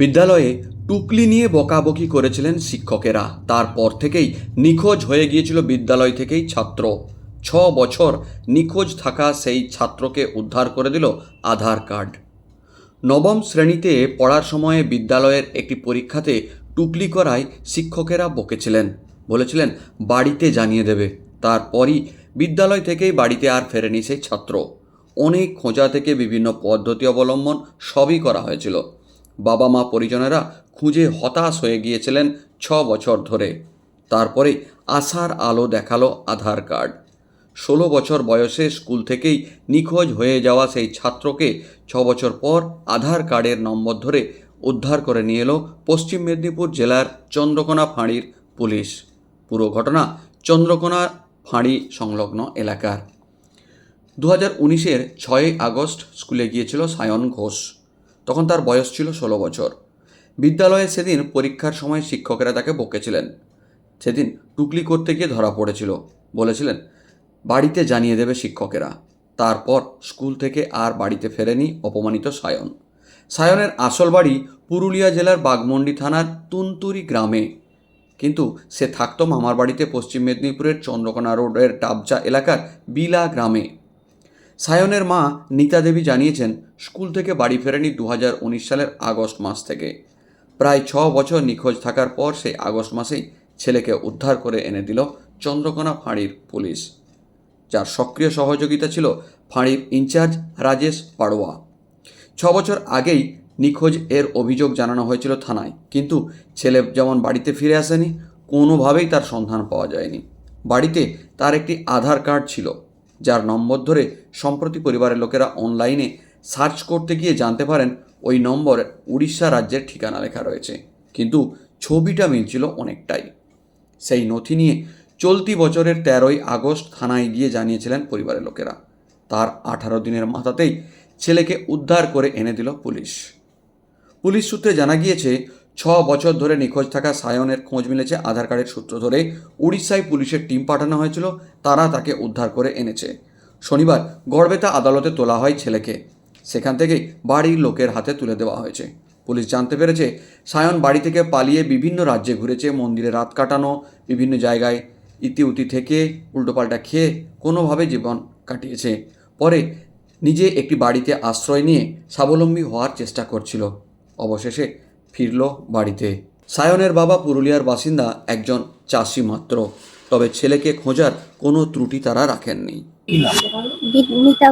বিদ্যালয়ে টুকলি নিয়ে বকাবকি করেছিলেন শিক্ষকেরা। তারপর থেকেই নিখোঁজ হয়ে গিয়েছিল বিদ্যালয় থেকেই ছাত্র। ছ বছর নিখোঁজ থাকা সেই ছাত্রকে উদ্ধার করে দিল আধার কার্ড। নবম শ্রেণীতে পড়ার সময়ে বিদ্যালয়ের একটি পরীক্ষাতে টুকলি করায় শিক্ষকেরা বকেছিলেন। বলেছিলেন, বাড়িতে জানিয়ে দেবে। তারপরই বিদ্যালয় থেকেই বাড়িতে আর ফেরেনি সেই ছাত্র। অনেক খোঁজা থেকে বিভিন্ন পদ্ধতি অবলম্বন সবই করা হয়েছিল। বাবা মা পরিজনেরা খুঁজে হতাশ হয়ে গিয়েছিলেন ছ বছর ধরে। তারপরে আশার আলো দেখাল আধার কার্ড। ষোলো বছর বয়সে স্কুল থেকেই নিখোঁজ হয়ে যাওয়া সেই ছাত্রকে ছ বছর পর আধার কার্ডের নম্বর ধরে উদ্ধার করে নিয়ে এলো পশ্চিম মেদিনীপুর জেলার চন্দ্রকোনা ফাঁড়ির পুলিশ। পুরো ঘটনা চন্দ্রকোনা ফাঁড়ি সংলগ্ন এলাকার। দু হাজার উনিশের ছয়ই আগস্ট স্কুলে গিয়েছিল সায়ন ঘোষ। তখন তার বয়স ছিল ষোলো বছর। বিদ্যালয়ে সেদিন পরীক্ষার সময় শিক্ষকেরা তাকে বকেছিলেন। সেদিন টুকলি করতে গিয়ে ধরা পড়েছিল। বলেছিলেন, বাড়িতে জানিয়ে দেবে শিক্ষকেরা। তারপর স্কুল থেকে আর বাড়িতে ফেরেনি অপমানিত সায়ন। সায়নের আসল বাড়ি পুরুলিয়া জেলার বাগমন্ডি থানার তুনতুরি গ্রামে। কিন্তু সে থাকতো মামার বাড়িতে পশ্চিম মেদিনীপুরের চন্দ্রকোনা রোডের ডাবজা এলাকার বিলা গ্রামে। সায়নের মা নিতা দেবী জানিয়েছেন, স্কুল থেকে বাড়ি ফেরেনি দু হাজার উনিশ সালের আগস্ট মাস থেকে। প্রায় ছ বছর নিখোঁজ থাকার পর সেই আগস্ট মাসেই ছেলেকে উদ্ধার করে এনে দিল চন্দ্রকোনা ফাঁড়ির পুলিশ। যার সক্রিয় সহযোগিতা ছিল ফাঁড়ির ইনচার্জ রাজেশ পাড়োয়া। ছ বছর আগেই নিখোঁজ এর অভিযোগ জানানো হয়েছিল থানায়, কিন্তু ছেলে যেমন বাড়িতে ফিরে আসেনি, কোনোভাবেই তার সন্ধান পাওয়া যায়নি। বাড়িতে তার একটি আধার কার্ড ছিল। যার নম্বর ধরে সম্প্রতি পরিবারের লোকেরা অনলাইনে সার্চ করতে গিয়ে জানতে পারেন, ওই নম্বর উড়িষ্যা রাজ্যের ঠিকানা লেখা রয়েছে। কিন্তু ছবিটা মিলছিল অনেকটাই। সেই নথি নিয়ে চলতি বছরের তেরোই আগস্ট থানায় গিয়ে জানিয়েছিলেন পরিবারের লোকেরা। তার আঠারো দিনের মাথাতেই ছেলেকে উদ্ধার করে এনে দিল পুলিশ। পুলিশ সূত্রে জানা গিয়েছে ছ বছর ধরে নিখোঁজ থাকা সায়নের খোঁজ মিলেছে আধার কার্ডের সূত্র ধরে। উড়িষ্যায় পুলিশের টিম পাঠানো হয়েছিল, তারা তাকে উদ্ধার করে এনেছে। শনিবার গড়বেতা আদালতে তোলা হয় ছেলেকে। সেখান থেকেই বাড়ির লোকের হাতে তুলে দেওয়া হয়েছে। পুলিশ জানতে পেরেছে, সায়ন বাড়ি থেকে পালিয়ে বিভিন্ন রাজ্যে ঘুরেছে, মন্দিরে রাত কাটানো, বিভিন্ন জায়গায় ইতিউতি থেকে উল্টোপাল্টা খেয়ে কোনোভাবে জীবন কাটিয়েছে। পরে নিজে একটি বাড়িতে আশ্রয় নিয়ে স্বাবলম্বী হওয়ার চেষ্টা করছিল। অবশেষে ফিরল বাড়িতে। সায়নের বাবা পুরুলিয়ার বাসিন্দা একজন চাষি মাত্র। তবে ছেলেকে খোঁজার কোনো ত্রুটি তারা রাখেননি। কি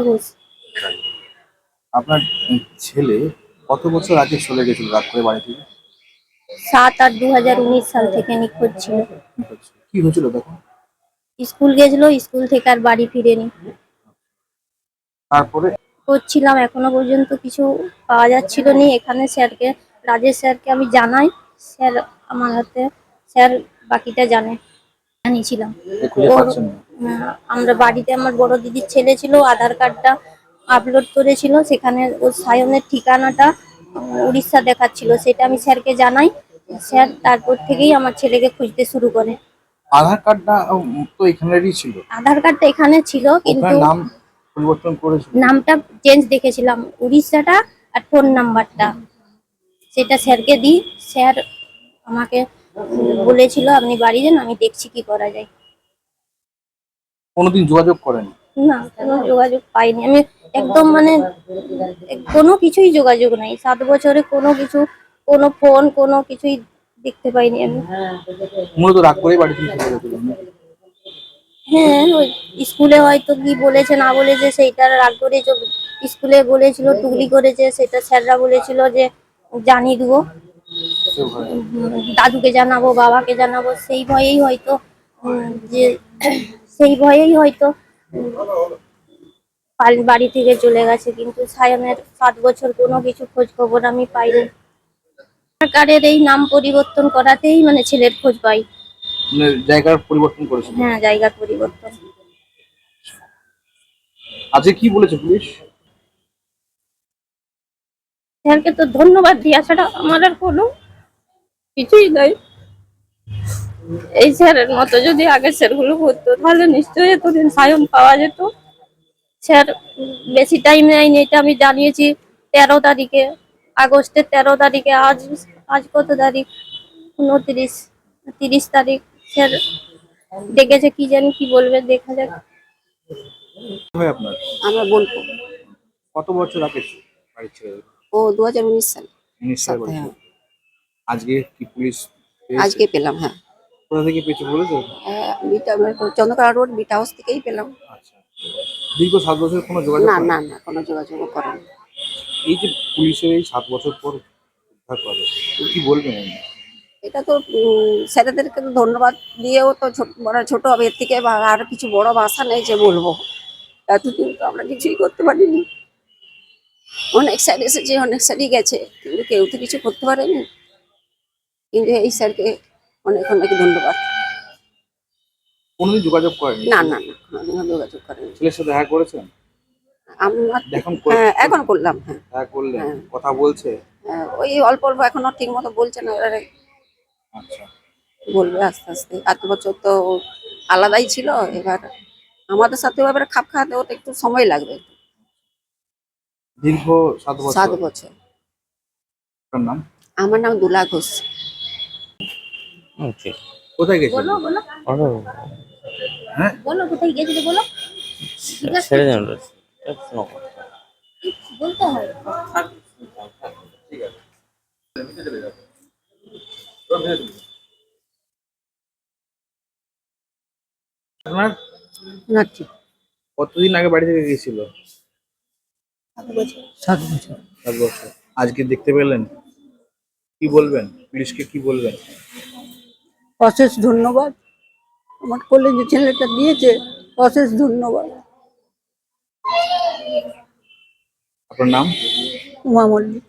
ঘোষ। আপনার ছেলে কত বছর আগে চলে গেছিল রাত করে বাড়ি থেকে? সাত আট দু হাজার উনিশ সাল থেকে নিখোঁজ ছিল। কি হয়েছিল তখন? স্কুল গেছিল স্কুল থেকে আর বাড়ি ফিরেনি। তারপরে? করছিলাম এখনও পর্যন্ত কিছু পাওয়া যাচ্ছিল না। এখানে স্যারকে রাজেশ স্যারকে আমি জানাই। স্যার আমার হাতে স্যার বাকিটা জানে। জানিয়েছিলাম। ওর- আহ, আমরা বাড়িতে আমার বড় দিদির ছেলে ছিল আধার কার্ডটা আপলোড করেছিল। সেখানে ওর সায়নের ঠিকানাটা উড়িষ্যা দেখাচ্ছিল সেটা আমি স্যারকে জানাই। স্যার তারপর থেকেই আমার ছেলেকে খুঁজতে শুরু করে। আধার কার্ডটা তো এখানেরই ছিল? আধার কার্ডটা এখানে ছিল কিন্তু নাম পরিবর্তন করেছিল? নামটা চেঞ্জ দেখেছিলাম। উড়িষ্যাটা আর ফোন নাম্বারটা সেটা স্যারকে দিই। স্যার আমাকে বলেছিল আপনি বাড়ি যান আমি দেখছি কি করা যায়। কোনোদিন যোগাযোগ করেন? না কোনো যোগাযোগ পাইনি। আমি একদম মানে কোনো কিছুই যোগাযোগ নাই। সাত বছরে কোনো কিছু কোনো ফোন কোনো কিছুই দেখতে পাইনি আমি। মূলত রাগ করেই বাড়ি থেকে হ্যাঁ ওই স্কুলে হয়তো কি বলেছে না বলেছে সেইটা রাগ করে স্কুলে বলেছিল টুকলি করেছে সেটা স্যাররা বলেছিল যে জানিয়ে দেবো। দাদুকে জানাব বাবাকে জানাব সেই ভয়েই হয়তো যে সেই ভয়েই হয়তো পাল- বাড়ি থেকে চলে গেছে কিন্তু সায়নের সাত বছর কোনো কিছু খোঁজ খবর আমি পাইনি। সরকারের এই নাম পরিবর্তন করাতেই মানে ছেলের খোঁজ পাই। মানে জায়গার পরিবর্তন করেছিল হ্যাঁ জায়গার পরিবর্তন। আজকে কি বলেছে পুলিশ? স্যারকে তো ধন্যবাদ দিয়া ছাড়া আমার আর কোনো কিছুই নাই। এই স্যারের মতো যদি আগের স্যারগুলো করতো তাহলে নিশ্চয়ই এতদিন সায়ন পাওয়া যেত। স্যার বেশি টাইম নেয়নি এটা আমি জানিয়েছি তেরো তারিখে আগস্টের তেরো তারিখে আজ আজ কত তারিখ? উনত্রিশ তিরিশ তারিখ। স্যার ডেকেছে কি জানি কি বলবে দেখা যাক। আমরা বলব। কত বছর আগে বাড়ি ছেড়ে? ও দু হাজার উনিশ সাল। উনিশ সালে বাড়ি ছেড়ে। আজকে কি পুলিশ পেয়েছে? আজকে পেলাম হ্যাঁ। কোথা থেকে পেয়েছে বলেছে? আহ, বিটা মানে রোড বিটা হাউস থেকেই পেলাম। আচ্ছা। দীর্ঘ সাত বছর কোনো যোগাযোগ না না না কোনো যোগাযোগও করেন। এই যে পুলিশের এই সাত বছর পর উদ্ধার করে কি বলবেন এটা তো উম, স্যারেদেরকে তো ধন্যবাদ দিয়েও তো ছোট বড় ছোট হবে এর থেকে বা- আর কিছু বড় ভাষা নেই যে বলব। এতদিন তো আমরা কিছুই করতে পারিনি। অনেক স্যার এসেছে অনেক স্যারই গেছে কিন্তু কেউ তো কিছু করতে পারেনি। কিন্তু এই স্যারকে অনেক অনেক ধন্যবাদ। কোনোদিন যোগাযোগ করেনি? না না না কোনোদিনও যোগাযোগ করেনি। ছেলের সাথে দেখা করেছেন? আমার এখন হ্যাঁ এখন করলাম হ্যাঁ। দেখা করলেন হ্যাঁ। কথা বলছে? হ্যাঁ, ওই অল্প অল্প এখনও ঠিক মতো বলছে না এবারে আচ্ছা। বলবে আস্তে আস্তে। এত বছর তো ও আলাদাই ছিল এবার আমাদের সাথে এবারে খাপ খাওয়াতে ওটা একটু সময় লাগবে দীর্ঘ সাত সাত বছর। আপনার নাম? আমার নাম দুলা ঘোষ. কোথায় গেছেন? বলো বলো। হ্যাঁ? বলো কোথায় গেছিলে বলো। ছেড়ে দেন হয়। আপনার? কতদিন আগে বাড়ি থেকে গেছিল সাত বছর। সাত বছর। আজকে দেখতে পেলেন? কি বলবেন? পুলিশকে কি বলবেন? অশেষ ধন্যবাদ। আমার কোলে যে ছেলেটা দিয়েছে অশেষ ধন্যবাদ। আপনার নাম? উমা মল্লিক।